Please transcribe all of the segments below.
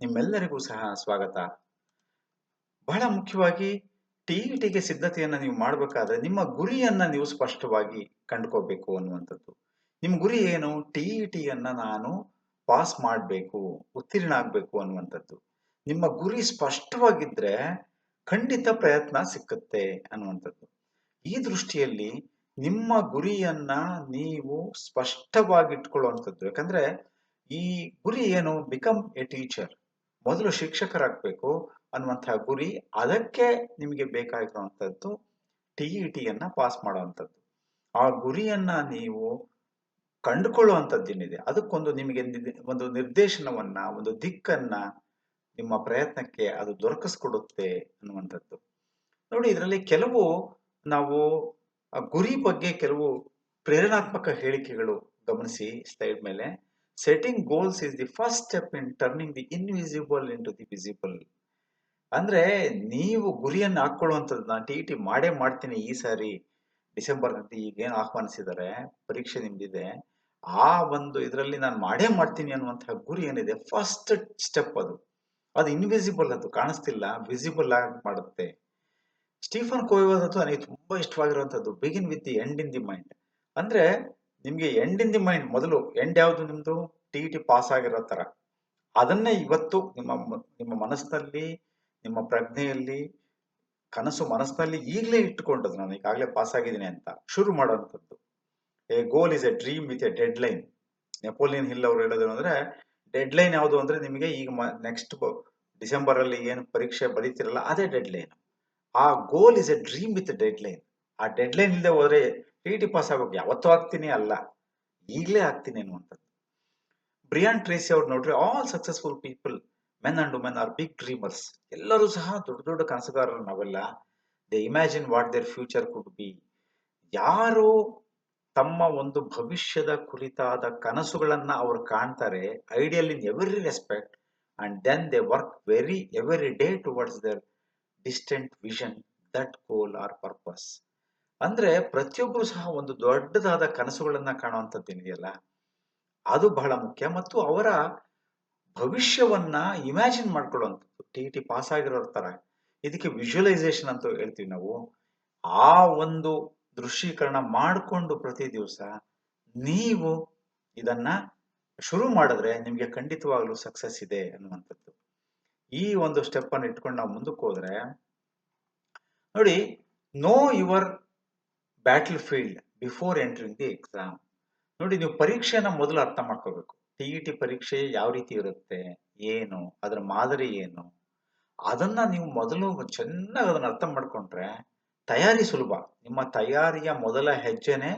ನಿಮ್ಮೆಲ್ಲರಿಗೂ ಸಹ ಸ್ವಾಗತ. ಬಹಳ ಮುಖ್ಯವಾಗಿ ಟಿ ಇ ಟಿಗೆ ಸಿದ್ಧತೆಯನ್ನು ನೀವು ಮಾಡಬೇಕಾದ್ರೆ ನಿಮ್ಮ ಗುರಿಯನ್ನ ನೀವು ಸ್ಪಷ್ಟವಾಗಿ ಕಂಡುಕೋಬೇಕು ಅನ್ನುವಂಥದ್ದು. ನಿಮ್ಮ ಗುರಿ ಏನು? ಟಿ ಇ ಟಿಯನ್ನು ನಾನು ಪಾಸ್ ಮಾಡಬೇಕು, ಉತ್ತೀರ್ಣ ಆಗಬೇಕು ಅನ್ನುವಂಥದ್ದು. ನಿಮ್ಮ ಗುರಿ ಸ್ಪಷ್ಟವಾಗಿದ್ರೆ ಖಂಡಿತ ಪ್ರಯತ್ನ ಸಿಕ್ಕುತ್ತೆ ಅನ್ನುವಂಥದ್ದು. ಈ ದೃಷ್ಟಿಯಲ್ಲಿ ನಿಮ್ಮ ಗುರಿಯನ್ನ ನೀವು ಸ್ಪಷ್ಟವಾಗಿ ಇಟ್ಕೊಳ್ಳುವಂಥದ್ದು ಯಾಕಂದ್ರೆ ಈ ಗುರಿ ಏನು? ಬಿಕಮ್ ಎ ಟೀಚರ್ ಮೊದಲು ಶಿಕ್ಷಕರಾಗಬೇಕು ಅನ್ನುವಂತಹ ಗುರಿ ಅದಕ್ಕೆ ನಿಮಗೆ ಬೇಕಾಗಿರುವಂಥದ್ದು ಟಿಯನ್ನು ಪಾಸ್ ಮಾಡುವಂಥದ್ದು. ಆ ಗುರಿಯನ್ನ ನೀವು ಕಂಡುಕೊಳ್ಳುವಂಥದ್ದು ಏನಿದೆ ಅದಕ್ಕೊಂದು ನಿಮಗೆ ಒಂದು ನಿರ್ದೇಶನವನ್ನ, ಒಂದು ದಿಕ್ಕನ್ನ ನಿಮ್ಮ ಪ್ರಯತ್ನಕ್ಕೆ ಅದು ದೊರಕಿಸ್ಕೊಡುತ್ತೆ ಅನ್ನುವಂಥದ್ದು. ನೋಡಿ, ಇದರಲ್ಲಿ ಕೆಲವು ನಾವು ಆ ಗುರಿ ಬಗ್ಗೆ ಕೆಲವು ಪ್ರೇರಣಾತ್ಮಕ ಹೇಳಿಕೆಗಳು ಗಮನಿಸಿ ಸ್ಲೈಡ್ ಮೇಲೆ. Setting goals is the first step in turning the invisible into the visible ಅಂದ್ರೆ ನೀವು ಗುರಿಯನ್ನು ಹಾಕೊಳ್ಳುವಂಥದ್ದು ನಾನು ಟಿ ಟಿ ಮಾಡೇ ಮಾಡ್ತೀನಿ ಈ ಸಾರಿ ಡಿಸೆಂಬರ್ ಈಗೇನು ಆಹ್ವಾನಿಸಿದ್ದಾರೆ, ಪರೀಕ್ಷೆ ನಿಮ್ದಿದೆ, ಆ ಒಂದು ಇದರಲ್ಲಿ ನಾನು ಮಾಡೇ ಮಾಡ್ತೀನಿ ಅನ್ನುವಂತಹ ಗುರಿ ಏನಿದೆ ಫಸ್ಟ್ ಸ್ಟೆಪ್ ಅದು. ಅದು ಇನ್ವಿಸಿಬಲ್ ಅದು, ಕಾಣಿಸ್ತಿಲ್ಲ ವಿಸಿಬಲ್ ಆಗಿ ಮಾಡುತ್ತೆ. ಸ್ಟೀಫನ್ ಕೋಯ್ ಅದು ನನಗೆ ತುಂಬಾ ಇಷ್ಟವಾಗಿರುವಂಥದ್ದು begin with the end in the mind ಅಂದ್ರೆ ನಿಮ್ಗೆ ಎಂಡ್ ಇನ್ ದಿ ಮೈಂಡ್ ಮೊದಲು ಎಂಡ್ ಯಾವುದು ನಿಮ್ಮದು ಟಿ ಟಿ ಪಾಸ್ ಆಗಿರೋ ತರ. ಅದನ್ನೇ ಇವತ್ತು ನಿಮ್ಮ ಮ- ನಿಮ್ಮ ಮನಸ್ಸಿನಲ್ಲಿ, ನಿಮ್ಮ ಪ್ರಜ್ಞೆಯಲ್ಲಿ, ಕನಸು ಮನಸ್ಸಿನಲ್ಲಿ ಈಗಲೇ ಇಟ್ಟುಕೊಂಡದ್ದು ನಾನು. ಈಗಾಗಲೇ ಪಾಸ್ ಆಗಿದ್ದೀನಿ ಅಂತ. ಶುರು ಮಾಡುವಂಥದ್ದು. A goal is a dream with a deadline Napoleon Hill ಅವರು ಹೇಳೋದು ಅಂದ್ರೆ ಡೆಡ್ ಲೈನ್ ಯಾವುದು ಅಂದ್ರೆ ನಿಮಗೆ ಈಗ ನೆಕ್ಸ್ಟ್ ಡಿಸೆಂಬರ್ ಅಲ್ಲಿ ಏನು ಪರೀಕ್ಷೆ ಬರೀತಿರಲ್ಲ, ಅದೇ deadline a goal is a dream with deadline ಆ ಡೆಡ್ ಲೈನ್ ಇಲ್ಲದೆ ಹೋದ್ರೆ ಟಿ ಟಿ ಪಾಸ್ ಆಗೋಕೆ ಯಾವತ್ತೂ ಆಗ್ತೀನಿ ಅಲ್ಲ. ಈಗಲೇ ಆಗ್ತೀನಿ ಅನ್ನುವಂಥದ್ದು ಬ್ರಿಯಾನ್ ಟ್ರೇಸಿ ಅವ್ರು ನೋಡ್ರಿ all successful people men and women are big dreamers ಎಲ್ಲರೂ ಸಹ ದೊಡ್ಡ ದೊಡ್ಡ ಕನಸುಗಾರರು ನಾವೆಲ್ಲ. They imagine what their future could be ಯಾರು ತಮ್ಮ ಒಂದು ಭವಿಷ್ಯದ ಕುರಿತಾದ ಕನಸುಗಳನ್ನು ಅವರು ಕಾಣ್ತಾರೆ ideal in every respect and then they work very every day towards their distant vision that goal or purpose ಅಂದ್ರೆ ಪ್ರತಿಯೊಬ್ಬರು ಸಹ ಒಂದು ದೊಡ್ಡದಾದ ಕನಸುಗಳನ್ನ ಕಾಣುವಂಥದ್ದು ಏನಿದೆಯಲ್ಲ, ಅದು ಬಹಳ ಮುಖ್ಯ. ಮತ್ತು ಅವರ ಭವಿಷ್ಯವನ್ನ ಇಮ್ಯಾಜಿನ್ ಮಾಡ್ಕೊಳ್ಳುವಂಥದ್ದು. ಟಿ ಟಿ ಪಾಸ್ ಆಗಿರೋ ತರ, ಇದಕ್ಕೆ ವಿಜುವಲೈಸೇಷನ್ ಅಂತ ಹೇಳ್ತೀವಿ ನಾವು. ಆ ಒಂದು ದೃಶ್ಯೀಕರಣ ಮಾಡಿಕೊಂಡು ಪ್ರತಿ ದಿವಸ ನೀವು ಇದನ್ನ ಶುರು ಮಾಡಿದ್ರೆ ನಿಮಗೆ ಖಂಡಿತವಾಗ್ಲೂ ಸಕ್ಸಸ್ ಇದೆ ಅನ್ನುವಂಥದ್ದು. ಈ ಒಂದು ಸ್ಟೆಪ್ ಅನ್ನು ಇಟ್ಕೊಂಡು ನಾವು ಮುಂದಕ್ಕೆ ಹೋದ್ರೆ, ನೋಡಿ know your battlefield before entering the exam ನೋಡಿ, ನೀವು ಪರೀಕ್ಷೆನ ಮೊದಲು ಅರ್ಥ ಮಾಡ್ಕೋಬೇಕು. ಟಿ ಇ ಟಿ ಪರೀಕ್ಷೆ ಯಾವ ರೀತಿ ಇರುತ್ತೆ, ಏನು, ಅದರ ಮಾದರಿ ಏನು, ಅದನ್ನ ನೀವು ಮೊದಲು ಚೆನ್ನಾಗಿ ಅದನ್ನು ಅರ್ಥ ಮಾಡ್ಕೊಂಡ್ರೆ ತಯಾರಿ ಸುಲಭ. ನಿಮ್ಮ ತಯಾರಿಯ ಮೊದಲ ಹೆಜ್ಜೆನೆ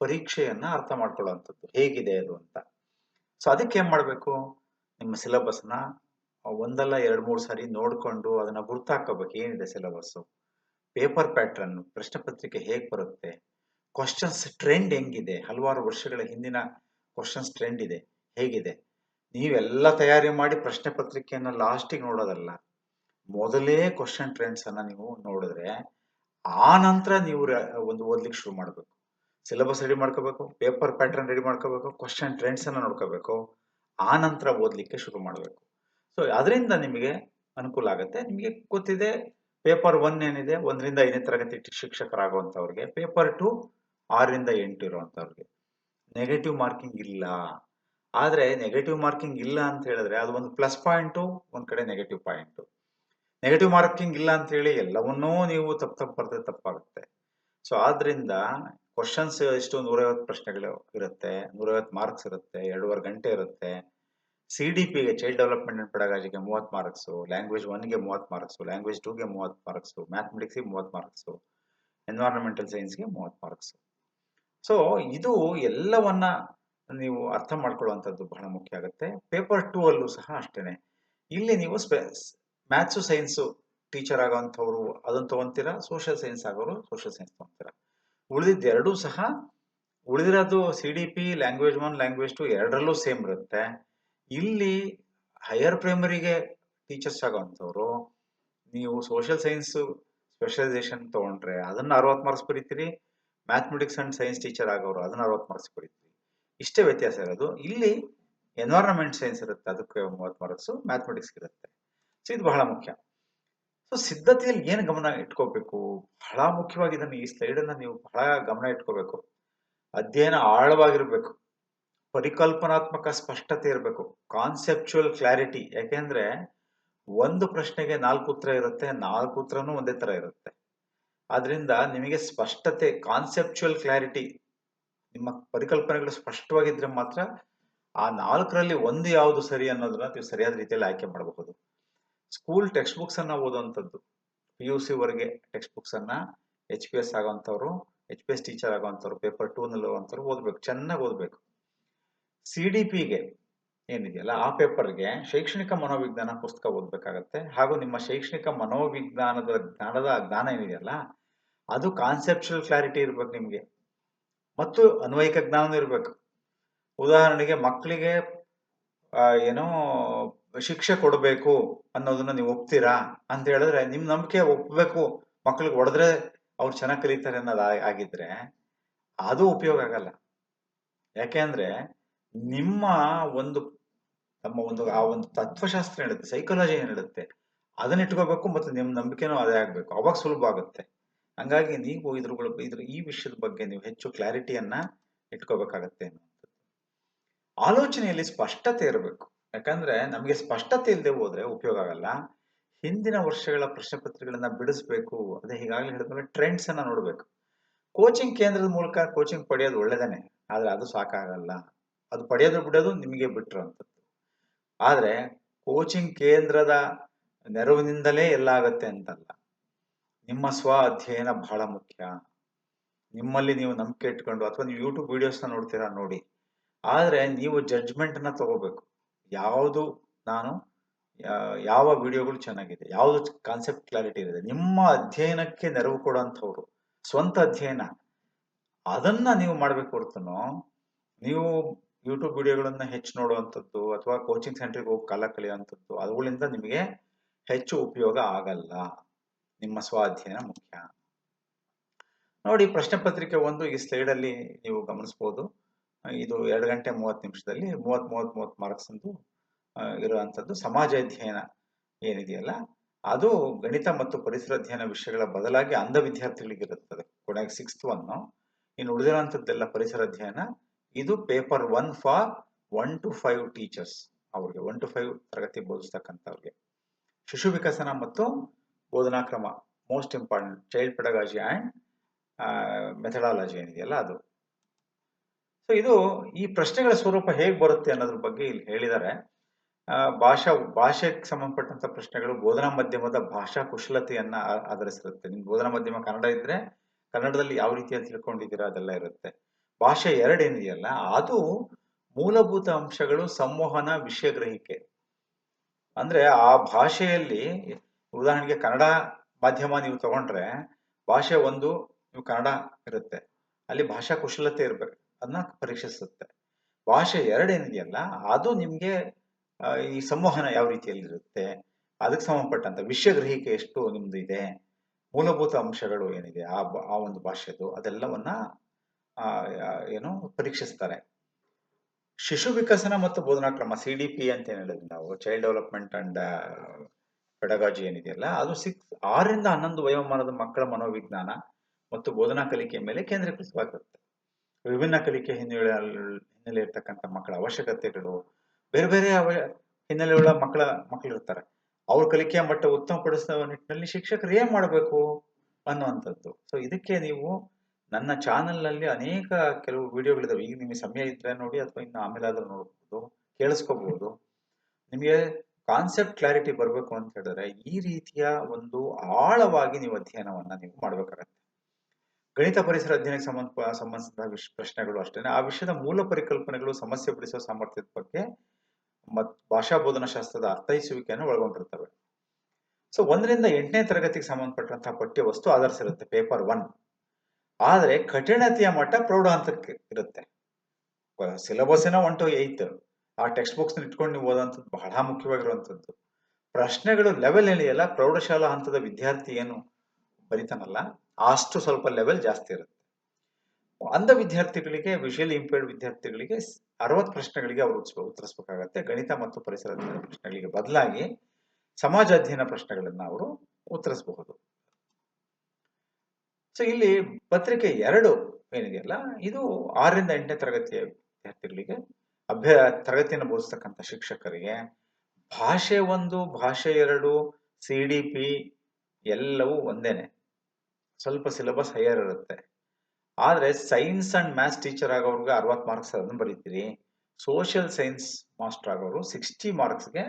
ಪರೀಕ್ಷೆಯನ್ನು ಅರ್ಥ ಮಾಡ್ಕೊಳ್ಳುವಂಥದ್ದು. ಹೇಗಿದೆ ಅದು ಅಂತ. ಸೊ ಅದಕ್ಕೆ ಏನು ಮಾಡಬೇಕು? ನಿಮ್ಮ ಸಿಲೆಬಸ್ನ ಒಂದಲ್ಲ ಎರಡು ಮೂರು ಸಾರಿ ನೋಡ್ಕೊಂಡು ಅದನ್ನ ಗುರ್ತಾಕೋಬೇಕು ಏನಿದೆ ಸಿಲೆಬಸ್ ಪೇಪರ್ ಪ್ಯಾಟ್ರನ್ನು ಪ್ರಶ್ನೆ ಪತ್ರಿಕೆ ಹೇಗೆ ಬರುತ್ತೆ? ಕ್ವಶನ್ಸ್ ಟ್ರೆಂಡ್ ಹೆಂಗಿದೆ? ಹಲವಾರು ವರ್ಷಗಳ ಹಿಂದಿನ ಕ್ವಶನ್ಸ್ ಟ್ರೆಂಡ್ ಇದೆ. ಹೇಗಿದೆ? ನೀವೆಲ್ಲ ತಯಾರಿ ಮಾಡಿ ಪ್ರಶ್ನೆ ಪತ್ರಿಕೆಯನ್ನು ಲಾಸ್ಟಿಗೆ ನೋಡೋದಲ್ಲ. ಮೊದಲೇ ಕ್ವಶನ್ ಟ್ರೆಂಡ್ಸ್ ಅನ್ನ ನೀವು ನೋಡಿದ್ರೆ, ಆ ನಂತರ ನೀವು ಒಂದು ಓದ್ಲಿಕ್ಕೆ ಶುರು ಮಾಡಬೇಕು. ಸಿಲೆಬಸ್ ರೆಡಿ ಮಾಡ್ಕೋಬೇಕು ಪೇಪರ್ ಪ್ಯಾಟ್ರನ್ ರೆಡಿ ಮಾಡ್ಕೋಬೇಕು ಕ್ವಶನ್ ಟ್ರೆಂಡ್ಸ್ ಅನ್ನ ನೋಡ್ಕೋಬೇಕು, ಆ ನಂತರ ಓದ್ಲಿಕ್ಕೆ ಶುರು ಮಾಡಬೇಕು. ಸೊ ಅದರಿಂದ ನಿಮಗೆ ಅನುಕೂಲ ಆಗುತ್ತೆ. ನಿಮಗೆ ಗೊತ್ತಿದೆ ಪೇಪರ್ ಒನ್ ಏನಿದೆ, ಒಂದರಿಂದ ಐದನೇ ತರಗತಿ ಶಿಕ್ಷಕರಾಗುವಂಥವ್ರಿಗೆ, ಪೇಪರ್ ಟು ಆರರಿಂದ ಎಂಟು ಇರುವಂಥವ್ರಿಗೆ. ನೆಗೆಟಿವ್ ಮಾರ್ಕಿಂಗ್ ಇಲ್ಲ. ಆದರೆ ನೆಗೆಟಿವ್ ಮಾರ್ಕಿಂಗ್ ಇಲ್ಲ ಅಂತ ಹೇಳಿದ್ರೆ ಅದು ಒಂದು ಪ್ಲಸ್ ಪಾಯಿಂಟು ಒಂದು ಕಡೆ ನೆಗೆಟಿವ್ ಪಾಯಿಂಟು ನೆಗೆಟಿವ್ ಮಾರ್ಕಿಂಗ್ ಇಲ್ಲ ಅಂತ ಹೇಳಿ ಎಲ್ಲವನ್ನೂ ನೀವು ತಪ್ಪು ತಪ್ಪು ಬರ್ತದೆ ತಪ್ಪಾಗುತ್ತೆ. ಸೊ ಆದ್ರಿಂದ ಕ್ವಶನ್ಸ್ ಎಷ್ಟು ನೂರೈವತ್ತು ಪ್ರಶ್ನೆಗಳು ಇರುತ್ತೆ, ನೂರೈವತ್ತು ಮಾರ್ಕ್ಸ್ ಇರುತ್ತೆ, ಎರಡೂವರೆ ಗಂಟೆ ಇರುತ್ತೆ. ಸಿ ಡಿ ಪಿಗೆ ಚೈಲ್ಡ್ ಡೆವಲಪ್ಮೆಂಟ್ ಅಂಡ್ ಪೆಡಗಾಜಿಗೆ ಮೂವತ್ತು ಮಾರ್ಕ್ಸು ಲ್ಯಾಂಗ್ವೇಜ್ ಒನ್ಗೆ ಮೂವತ್ತು ಮಾರ್ಕ್ಸು ಲ್ಯಾಂಗ್ವೇಜ್ ಟೂಗೆ ಮೂವತ್ತು ಮಾರ್ಕ್ಸು ಮ್ಯಾಥಮೆಟಿಕ್ಸ್ಗೆ ಮೂವತ್ತು ಮಾರ್ಕ್ಸು ಎನ್ವೈರನ್ಮೆಂಟಲ್ ಸೈನ್ಸ್ಗೆ ಮೂವತ್ತು ಮಾರ್ಕ್ಸು ಸೊ ಇದು ಎಲ್ಲವನ್ನ ನೀವು ಅರ್ಥ ಮಾಡ್ಕೊಳ್ಳುವಂಥದ್ದು ಬಹಳ ಮುಖ್ಯ ಆಗುತ್ತೆ. ಪೇಪರ್ ಟೂ ಅಲ್ಲೂ ಸಹ ಅಷ್ಟೇನೆ. ಇಲ್ಲಿ ನೀವು ಮ್ಯಾಥ್ಸು ಸೈನ್ಸು ಟೀಚರ್ ಆಗೋವಂಥವ್ರು ಅದನ್ನು ತಗೊಂತೀರಾ? ಸೋಷಿಯಲ್ ಸೈನ್ಸ್ ಆಗೋರು ಸೋಷಿಯಲ್ ಸೈನ್ಸ್ ತಗೊಂತೀರಾ? ಉಳಿದಿದ್ದು ಎರಡೂ ಸಹ, ಉಳಿದಿರೋದು C D P language one language two ಎರಡರಲ್ಲೂ ಸೇಮ್ ಇರುತ್ತೆ. ಇಲ್ಲಿ ಹೈಯರ್ ಪ್ರೈಮರಿಗೆ ಟೀಚರ್ಸ್ ಆಗುವಂಥವ್ರು, ನೀವು ಸೋಷಿಯಲ್ ಸೈನ್ಸ್ ಸ್ಪೆಷಲೈಸೇಷನ್ ತೊಗೊಂಡ್ರೆ ಅದನ್ನ ಅರವತ್ತು ಮಾರ್ಕ್ಸ್ ಬರೀತೀರಿ ಮ್ಯಾಥಮೆಟಿಕ್ಸ್ ಅಂಡ್ ಸೈನ್ಸ್ ಟೀಚರ್ ಆಗೋರು ಅದನ್ನ ಅರವತ್ತು ಮಾರ್ಕ್ಸ್ ಬರೀತೀರಿ. ಇಷ್ಟೇ ವ್ಯತ್ಯಾಸ ಇರೋದು. ಇಲ್ಲಿ ಎನ್ವೈರನ್ಮೆಂಟ್ ಸೈನ್ಸ್ ಇರುತ್ತೆ, ಅದಕ್ಕೆ ಮೂವತ್ತು ಮಾರ್ಕ್ಸು ಮ್ಯಾಥಮೆಟಿಕ್ಸ್ ಇರುತ್ತೆ. ಸೊ ಇದು ಬಹಳ ಮುಖ್ಯ. ಸೊ ಸಿದ್ಧತೆಯಲ್ಲಿ ಏನು ಗಮನ ಇಟ್ಕೋಬೇಕು? ಬಹಳ ಮುಖ್ಯವಾಗಿ ಇದನ್ನು ಈ ಸ್ಲೈಡ್ ಅನ್ನ ನೀವು ಬಹಳ ಗಮನ ಇಟ್ಕೋಬೇಕು. ಅಧ್ಯಯನ ಆಳವಾಗಿರ್ಬೇಕು. ಪರಿಕಲ್ಪನಾತ್ಮಕ ಸ್ಪಷ್ಟತೆ ಇರಬೇಕು. ಕಾನ್ಸೆಪ್ಚುಯಲ್ ಕ್ಲಾರಿಟಿ ಯಾಕೆಂದ್ರೆ ಒಂದು ಪ್ರಶ್ನೆಗೆ ನಾಲ್ಕು ಉತ್ತರ ಇರುತ್ತೆ, ನಾಲ್ಕು ಉತ್ತರನೂ ಒಂದೇ ತರ ಇರುತ್ತೆ. ಆದ್ರಿಂದ ನಿಮಗೆ ಸ್ಪಷ್ಟತೆ ಕಾನ್ಸೆಪ್ಚುಯಲ್ ಕ್ಲಾರಿಟಿ ನಿಮ್ಮ ಪರಿಕಲ್ಪನೆಗಳು ಸ್ಪಷ್ಟವಾಗಿದ್ರೆ ಮಾತ್ರ ಆ ನಾಲ್ಕರಲ್ಲಿ ಒಂದು ಯಾವುದು ಸರಿ ಅನ್ನೋದನ್ನ ನೀವು ಸರಿಯಾದ ರೀತಿಯಲ್ಲಿ ಆಯ್ಕೆ ಮಾಡಬಹುದು. ಸ್ಕೂಲ್ ಟೆಕ್ಸ್ಟ್ ಬುಕ್ಸ್ ಅನ್ನ ಓದುವಂಥದ್ದು. ಪಿ ಯು ಸಿ ವರೆಗೆ ಟೆಕ್ಸ್ಟ್ ಬುಕ್ಸ್ ಅನ್ನ ಎಚ್ ಪಿ ಎಸ್ ಆಗೋಂಥವ್ರು ಎಚ್ ಪಿ ಎಸ್ ಟೀಚರ್ ಆಗೋಂಥವ್ರು ಪೇಪರ್ ಟೂ ನಲ್ಲಿ ಓದ್ಬೇಕು. ಚೆನ್ನಾಗಿ ಓದ್ಬೇಕು. ಸಿ ಡಿ ಪಿಗೆ ಏನಿದೆಯಲ್ಲ, ಆ ಪೇಪರ್ಗೆ ಶೈಕ್ಷಣಿಕ ಮನೋವಿಜ್ಞಾನ ಪುಸ್ತಕ ಓದಬೇಕಾಗತ್ತೆ. ಹಾಗೂ ನಿಮ್ಮ ಶೈಕ್ಷಣಿಕ ಮನೋವಿಜ್ಞಾನದ ಜ್ಞಾನದ ಜ್ಞಾನ ಏನಿದೆಯಲ್ಲ, ಅದು ಕಾನ್ಸೆಪ್ಚುಯಲ್ ಕ್ಲಾರಿಟಿ ಇರ್ಬೇಕು ನಿಮಗೆ. ಮತ್ತು ಅನ್ವಯಿಕ ಜ್ಞಾನ ಇರಬೇಕು. ಉದಾಹರಣೆಗೆ ಮಕ್ಕಳಿಗೆ ಏನೋ ಶಿಕ್ಷೆ ಕೊಡಬೇಕು ಅನ್ನೋದನ್ನ ನೀವು ಒಪ್ತೀರಾ ಅಂತ ಹೇಳಿದ್ರೆ ನಿಮ್ ನಂಬಿಕೆ ಒಪ್ಬೇಕು ಮಕ್ಳಿಗೆ ಹೊಡೆದ್ರೆ ಅವ್ರು ಚೆನ್ನಾಗಿ ಕಲಿತಾರೆ ಅನ್ನೋದು ಆಗಿದ್ರೆ ಅದು ಉಪಯೋಗ ಆಗಲ್ಲ. ಯಾಕೆಂದ್ರೆ ನಿಮ್ಮ ಒಂದು, ನಮ್ಮ ಒಂದು, ಆ ಒಂದು ತತ್ವಶಾಸ್ತ್ರ ಹೇಳುತ್ತೆ ಸೈಕಾಲಜಿ ಏನ್ ಅದನ್ನ ಇಟ್ಕೋಬೇಕು ಮತ್ತೆ ನಿಮ್ ನಂಬಿಕೆನೂ ಅದೇ ಆಗ್ಬೇಕು. ಅವಾಗ ಸುಲಭ ಆಗುತ್ತೆ. ಹಂಗಾಗಿ ನೀವು ಇದ್ರ ಇದ್ರ ಈ ವಿಷಯದ ಬಗ್ಗೆ ನೀವು ಹೆಚ್ಚು ಕ್ಲಾರಿಟಿಯನ್ನ ಇಟ್ಕೋಬೇಕಾಗತ್ತೆ ಅನ್ನುವಂಥದ್ದು. ಆಲೋಚನೆಯಲ್ಲಿ ಸ್ಪಷ್ಟತೆ ಇರಬೇಕು. ಯಾಕಂದ್ರೆ ನಮಗೆ ಸ್ಪಷ್ಟತೆ ಇಲ್ಲದೆ ಹೋದ್ರೆ ಉಪಯೋಗ ಆಗಲ್ಲ. ಹಿಂದಿನ ವರ್ಷಗಳ ಪ್ರಶ್ನೆ ಪತ್ರಿಕೆಗಳನ್ನ ಬಿಡಿಸ್ಬೇಕು. ಅದೇ ಹೀಗಾಗಲೇ ಹೇಳಿದ್ಮೇಲೆ ಟ್ರೆಂಡ್ಸ್ ಅನ್ನ ನೋಡ್ಬೇಕು. ಕೋಚಿಂಗ್ ಕೇಂದ್ರದ ಮೂಲಕ ಕೋಚಿಂಗ್ ಪಡೆಯೋದು ಒಳ್ಳೇದೇನೆ. ಆದ್ರೆ ಅದು ಸಾಕಾಗಲ್ಲ. ಅದು ಪಡೆಯೋದು ಬಿಡೋದು ನಿಮಗೆ ಬಿಟ್ಟಿರುವಂಥದ್ದು ಆದರೆ ಕೋಚಿಂಗ್ ಕೇಂದ್ರದ ನೆರವಿನಿಂದಲೇ ಎಲ್ಲ ಆಗತ್ತೆ ಅಂತಲ್ಲ. ನಿಮ್ಮ ಸ್ವ ಅಧ್ಯಯನ ಬಹಳ ಮುಖ್ಯ. ನಿಮ್ಮಲ್ಲಿ ನೀವು ನಂಬಿಕೆ ಇಟ್ಕೊಂಡು ಅಥವಾ ನೀವು ಯೂಟ್ಯೂಬ್ ವಿಡಿಯೋಸ್ನ ನೋಡ್ತೀರಾ ನೋಡಿ. ಆದರೆ ನೀವು ಜಡ್ಜ್ಮೆಂಟನ್ನ ತಗೋಬೇಕು. ಯಾವುದು ನಾನು ಯಾವ ವಿಡಿಯೋಗಳು ಚೆನ್ನಾಗಿದೆ, ಯಾವುದು ಕಾನ್ಸೆಪ್ಟ್ ಕ್ಲಾರಿಟಿ ಇದೆ. ನಿಮ್ಮ ಅಧ್ಯಯನಕ್ಕೆ ನೆರವು ಕೊಡೋಂಥವ್ರು, ಸ್ವಂತ ಅಧ್ಯಯನ. ಅದನ್ನ ನೀವು ಮಾಡ್ಬೇಕು ಹೊರತು ನೀವು ಯೂಟ್ಯೂಬ್ ವಿಡಿಯೋಗಳನ್ನ ಹೆಚ್ಚು ನೋಡುವಂಥದ್ದು ಅಥವಾ ಕೋಚಿಂಗ್ ಸೆಂಟರ್ಗೆ ಹೋಗಿ ಕಾಲ ಕಲಿಯುವಂಥದ್ದು, ಅವುಗಳಿಂದ ನಿಮಗೆ ಹೆಚ್ಚು ಉಪಯೋಗ ಆಗಲ್ಲ. ನಿಮ್ಮ ಸ್ವ ಅಧ್ಯಯನ ಮುಖ್ಯ. ನೋಡಿ, ಪ್ರಶ್ನೆ ಪತ್ರಿಕೆ ಒಂದು ಈ ಸ್ಲೈಡ್ ಅಲ್ಲಿ ನೀವು ಗಮನಿಸಬಹುದು ಇದು ಎರಡು ಗಂಟೆ ಮೂವತ್ತು ನಿಮಿಷದಲ್ಲಿ ಮೂವತ್ ಮೂವತ್ ಮೂವತ್ ಮಾರ್ಕ್ಸ್ ಅಂತ ಇರುವಂತದ್ದು ಸಮಾಜ ಅಧ್ಯಯನ ಏನಿದೆಯಲ್ಲ, ಅದು ಗಣಿತ ಮತ್ತು ಪರಿಸರ ಅಧ್ಯಯನ ವಿಷಯಗಳ ಬದಲಾಗಿ ಅಂಧ ವಿದ್ಯಾರ್ಥಿಗಳಿಗೆ ಇರುತ್ತದೆ ಕೊನೆಗೆ ಸಿಕ್ಸ್ತ್ ಒನ್ ಇನ್ನು ಉಳಿದಿರುವಂತದ್ದೆಲ್ಲ ಪರಿಸರ ಅಧ್ಯಯನ ಇದು paper one for one to five teachers. ಅವ್ರಿಗೆ ಒನ್ ಟು ಫೈವ್ ತರಗತಿ ಬೋಧಿಸ್ತಕ್ಕಂಥವ್ರಿಗೆ. ಶಿಶು ವಿಕಸನ ಮತ್ತು ಬೋಧನಾ ಕ್ರಮ most important child pedagogy and methodology ಏನಿದೆಯಲ್ಲ ಅದು. ಸೊ ಇದು ಈ ಪ್ರಶ್ನೆಗಳ ಸ್ವರೂಪ ಹೇಗೆ ಬರುತ್ತೆ ಅನ್ನೋದ್ರ ಬಗ್ಗೆ ಇಲ್ಲಿ ಹೇಳಿದ್ದಾರೆ. ಭಾಷಾ, ಭಾಷೆಗೆ ಸಂಬಂಧಪಟ್ಟಂತ ಪ್ರಶ್ನೆಗಳು ಬೋಧನಾ ಮಾಧ್ಯಮದ ಭಾಷಾ ಕುಶಲತೆಯನ್ನ ಆಧರಿಸಿರುತ್ತೆ. ನಿಮ್ ಬೋಧನಾ ಮಾಧ್ಯಮ ಕನ್ನಡ ಇದ್ರೆ ಕನ್ನಡದಲ್ಲಿ ಯಾವ ರೀತಿಯಾಗಿ ತಿಳ್ಕೊಂಡಿದ್ದೀರಾ ಅದೆಲ್ಲ ಇರುತ್ತೆ. ಭಾಷೆ ಎರಡೇನಿದೆಯಲ್ಲ, ಅದು ಮೂಲಭೂತ ಅಂಶಗಳು ಸಂವಹನ ವಿಷಯ ಗ್ರಹಿಕೆ ಅಂದ್ರೆ ಆ ಭಾಷೆಯಲ್ಲಿ, ಉದಾಹರಣೆಗೆ ಕನ್ನಡ ಮಾಧ್ಯಮ ನೀವು ತಗೊಂಡ್ರೆ, ಭಾಷೆ ಒಂದು, ನೀವು ಕನ್ನಡ ಇರುತ್ತೆ. ಅಲ್ಲಿ ಭಾಷಾ ಕುಶಲತೆ ಇರ್ಬೇಕು ಅದನ್ನ ಪರೀಕ್ಷಿಸುತ್ತೆ. ಭಾಷೆ ಎರಡೇನಿದೆಯಲ್ಲ, ಅದು ನಿಮ್ಗೆ ಈ ಸಂವಹನ ಯಾವ ರೀತಿಯಲ್ಲಿ ಇರುತ್ತೆ, ಅದಕ್ಕೆ ಸಂಬಂಧಪಟ್ಟಂತ ವಿಷಯ ಗ್ರಹಿಕೆ ಎಷ್ಟು ನಿಮ್ದು ಇದೆ ಮೂಲಭೂತ ಅಂಶಗಳು ಏನಿದೆ, ಆ ಆ ಒಂದು ಭಾಷೆದು, ಅದೆಲ್ಲವನ್ನ ಏನು ಪರೀಕ್ಷಿಸ್ತಾರೆ. ಶಿಶು ವಿಕಸನ ಮತ್ತು ಬೋಧನಾ ಕ್ರಮ ಸಿ ಡಿ ಪಿ ಅಂತ ಏನ್ ನಾವು? ಚೈಲ್ಡ್ ಡೆವಲಪ್ಮೆಂಟ್ ಅಂಡ್ ಪೆಡಗಾಜಿ ಏನಿದೆಯಲ್ಲ, ಅದು ಸಿಕ್ಸ್ ಆರರಿಂದ ಹನ್ನೊಂದು ವಯೋಮಾನದ ಮಕ್ಕಳ ಮನೋವಿಜ್ಞಾನ ಮತ್ತು ಬೋಧನಾ ಕಲಿಕೆಯ ಮೇಲೆ ಕೇಂದ್ರೀಕೃತವಾಗಿರುತ್ತೆ. ವಿಭಿನ್ನ ಕಲಿಕೆ ಹಿನ್ನೆಲೆ ಹಿನ್ನೆಲೆ ಇರ್ತಕ್ಕಂಥ ಮಕ್ಕಳ ಅವಶ್ಯಕತೆಗಳು, ಬೇರೆ ಬೇರೆ ಅವ, ಹಿನ್ನೆಲೆಯುಳ್ಳ ಮಕ್ಕಳ ಮಕ್ಕಳು ಇರ್ತಾರೆ ಅವ್ರ ಕಲಿಕೆಯ ಮಟ್ಟ ಉತ್ತಮಪಡಿಸುವ ನಿಟ್ಟಿನಲ್ಲಿ ಶಿಕ್ಷಕರು ಏನ್ ಮಾಡಬೇಕು ಅನ್ನುವಂಥದ್ದು. ಸೊ ಇದಕ್ಕೆ ನೀವು ನನ್ನ ಚಾನೆಲ್ನಲ್ಲಿ ಅನೇಕ ಕೆಲವು ವಿಡಿಯೋಗಳಿದಾವೆ. ಈಗ ನಿಮಗೆ ಸಮಯ ಇದ್ರೆ ನೋಡಿ ಅಥವಾ ಇನ್ನು ಆಮೇಲೆ ಆದ್ರೂ ನೋಡ್ಬೋದು ಕೇಳಿಸ್ಕೋಬಹುದು ನಿಮಗೆ ಕಾನ್ಸೆಪ್ಟ್ ಕ್ಲಾರಿಟಿ ಬರಬೇಕು ಅಂತ ಹೇಳಿದ್ರೆ ಈ ರೀತಿಯ ಒಂದು ಆಳವಾಗಿ ನೀವು ಅಧ್ಯಯನವನ್ನ ನೀವು ಮಾಡ್ಬೇಕಾಗತ್ತೆ. ಗಣಿತ ಪರಿಸರ ಅಧ್ಯಯನಕ್ಕೆ ಸಂಬಂಧ ಸಂಬಂಧಿಸಿದ ವಿಶ್ ಪ್ರಶ್ನೆಗಳು ಅಷ್ಟೇ ಆ ವಿಷಯದ ಮೂಲ ಪರಿಕಲ್ಪನೆಗಳು ಸಮಸ್ಯೆ ಬಿಡಿಸುವ ಸಾಮರ್ಥ್ಯದ ಬಗ್ಗೆ ಮತ್ತು ಭಾಷಾ ಬೋಧನಾ ಶಾಸ್ತ್ರದ ಅರ್ಥೈಸುವಿಕೆಯನ್ನು ಒಳಗೊಂಡಿರ್ತವೆ. ಸೊ, ಒಂದರಿಂದ ಎಂಟನೇ ತರಗತಿಗೆ ಸಂಬಂಧಪಟ್ಟಂತಹ ಪಠ್ಯ ವಸ್ತು ಆಧರಿಸಿರುತ್ತೆ. Paper one. ಆದ್ರೆ ಕಠಿಣತೆಯ ಮಟ್ಟ ಪ್ರೌಢ ಹಂತಕ್ಕೆ ಇರುತ್ತೆ ಸಿಲೆಬಸ್ಸಿನ ಒನ್ ಟು ಏಯ್ತ್ ಆ ಟೆಕ್ಸ್ಟ್ ಬುಕ್ಸ್ ಇಟ್ಕೊಂಡು ನೀವು ಓದೋಂಥದ್ದು ಬಹಳ ಮುಖ್ಯವಾಗಿರುವಂಥದ್ದು. ಪ್ರಶ್ನೆಗಳು ಲೆವೆಲ್ ಇಳಿಯಲ್ಲ ಪ್ರೌಢಶಾಲಾ ಹಂತದ ವಿದ್ಯಾರ್ಥಿ ಏನು ಬರಿತಾನಲ್ಲ, ಅಷ್ಟು ಸ್ವಲ್ಪ ಲೆವೆಲ್ ಜಾಸ್ತಿ ಇರುತ್ತೆ. ಅಂಧ ವಿದ್ಯಾರ್ಥಿಗಳಿಗೆ ವಿಷುವಲ್ ಇಂಪೇರ್ಡ್ ವಿದ್ಯಾರ್ಥಿಗಳಿಗೆ ಅರವತ್ತು ಪ್ರಶ್ನೆಗಳಿಗೆ ಅವರು ಉತ್ತರ ಉತ್ತರಿಸಬೇಕಾಗತ್ತೆ. ಗಣಿತ ಮತ್ತು ಪರಿಸರ ಪ್ರಶ್ನೆಗಳಿಗೆ ಬದಲಾಗಿ ಸಮಾಜ ಅಧ್ಯಯನ ಪ್ರಶ್ನೆಗಳನ್ನ ಅವರು ಉತ್ತರಿಸಬಹುದು. ಸೊ ಇಲ್ಲಿ ಪತ್ರಿಕೆ ಎರಡು ಏನಿದೆಯಲ್ಲ, ಇದು ಆರರಿಂದ ಎಂಟನೇ ತರಗತಿಯ ವಿದ್ಯಾರ್ಥಿಗಳಿಗೆ, ಅಭ್ಯ, ತರಗತಿಯನ್ನು ಬೋಧಿಸ್ತಕ್ಕಂಥ ಶಿಕ್ಷಕರಿಗೆ, ಭಾಷೆ ಒಂದು, ಭಾಷೆ ಎರಡು ಸಿ ಡಿ ಪಿ ಎಲ್ಲವೂ ಒಂದೇನೆ. ಸ್ವಲ್ಪ ಸಿಲೆಬಸ್ ಹೈಯರ್ ಇರುತ್ತೆ. ಆದ್ರೆ ಸೈನ್ಸ್ ಅಂಡ್ ಮ್ಯಾಥ್ಸ್ ಟೀಚರ್ ಆಗೋರ್ಗೆ ಅರವತ್ತು ಮಾರ್ಕ್ಸ್ ಅದನ್ನು ಬರೀತೀರಿ. ಸೋಷಿಯಲ್ ಸೈನ್ಸ್ ಮಾಸ್ಟರ್ ಆಗೋರು ಸಿಕ್ಸ್ಟಿ ಮಾರ್ಕ್ಸ್ಗೆ